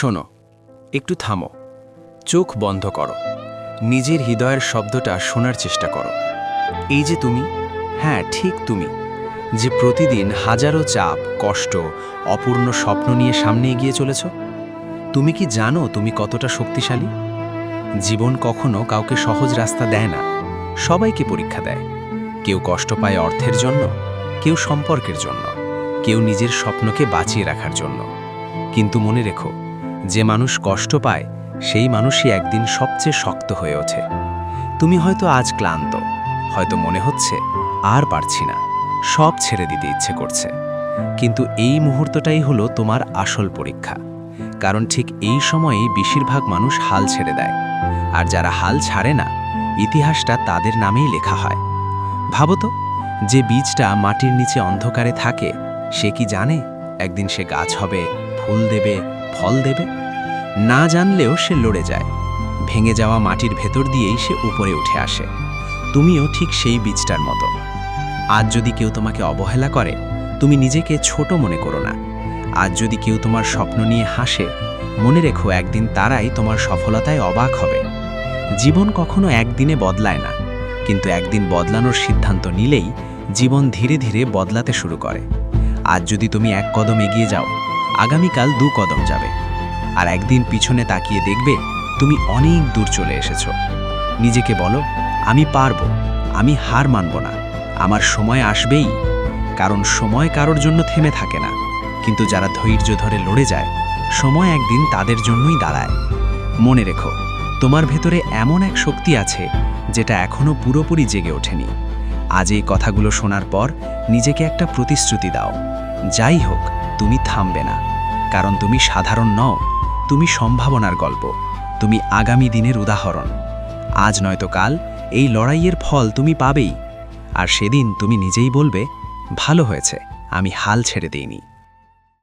শোনো, একটু থামো। চোখ বন্ধ করো। নিজের হৃদয়ের শব্দটা শোনার চেষ্টা করো। এই যে তুমি হ্যাঁ ঠিক তুমি, যে প্রতিদিন হাজারো চাপ, কষ্ট, অপূর্ণ স্বপ্ন নিয়ে সামনে এগিয়ে চলেছ। তুমি কি জানো তুমি কতটা শক্তিশালী? জীবন কখনো কাউকে সহজ রাস্তা দেয় না। সবাইকে পরীক্ষা দেয়। কেউ কষ্ট পায় অর্থের জন্য, কেউ সম্পর্কের জন্য, কেউ নিজের স্বপ্নকে বাঁচিয়ে রাখার জন্য। কিন্তু মনে রেখো যে মানুষ কষ্ট পায়, সেই মানুষই একদিন সবচেয়ে শক্ত হয়ে ওঠে। তুমি হয়তো আজ ক্লান্ত, হয়তো মনে হচ্ছে আর পারছি না, সব ছেড়ে দিতে ইচ্ছে করছে। কিন্তু এই মুহূর্তটাই হলো তোমার আসল পরীক্ষা, কারণ ঠিক এই সময়েই বেশিরভাগ মানুষ হাল ছেড়ে দেয়। আর যারা হাল ছাড়ে না, ইতিহাসটা তাদের নামেই লেখা হয়। ভাবো তো, যে বীজটা মাটির নিচে অন্ধকারে থাকে, সে কি জানে, একদিন সে গাছ হবে, ফুল দেবে ফল দেবে। না জানলেও সে লড়ে যায়। ভেঙে যাওয়া মাটির ভেতর দিয়েই সে উপরে উঠে আসে। তুমিও ঠিক সেই বীজটার মতো। আজ যদি কেউ তোমাকে অবহেলা করে, তুমি নিজেকে ছোট মনে করো না। আজ যদি কেউ তোমার স্বপ্ন নিয়ে হাসে, মনে রেখো একদিন তারাই তোমার সফলতায় অবাক হবে। জীবন কখনো একদিনে বদলায় না, কিন্তু একদিন বদলানোর সিদ্ধান্ত নিলেই জীবন ধীরে ধীরে বদলাতে শুরু করে। আজ যদি তুমি এক কদম এগিয়ে যাও আগামীকাল দু কদম যাবে। আর একদিন পিছনে তাকিয়ে দেখবে তুমি অনেক দূর চলে এসেছ। নিজেকে বলো, আমি পারব, আমি হার মানব না। আমার সময় আসবেই, কারণ সময় কারোর জন্য থেমে থাকে না। কিন্তু যারা ধৈর্য ধরে লড়ে যায়, সময় একদিন তাদের জন্যই দাঁড়ায়। মনে রেখো, তোমার ভেতরে এমন এক শক্তি আছে, যেটা এখনও পুরোপুরি জেগে ওঠেনি। আজ এই কথাগুলো শোনার পর নিজেকে একটা প্রতিশ্রুতি দাও। যাই হোক তুমি থামবে না। কারণ তুমি সাধারণ নও, তুমি সম্ভাবনার গল্প, তুমি আগামী দিনের উদাহরণ। আজ নয়তো কাল, এই লড়াইয়ের ফল তুমি পাবেই। আর সেদিন তুমি নিজেই বলবে, ভালো হয়েছে, আমি হাল ছেড়ে দিইনি।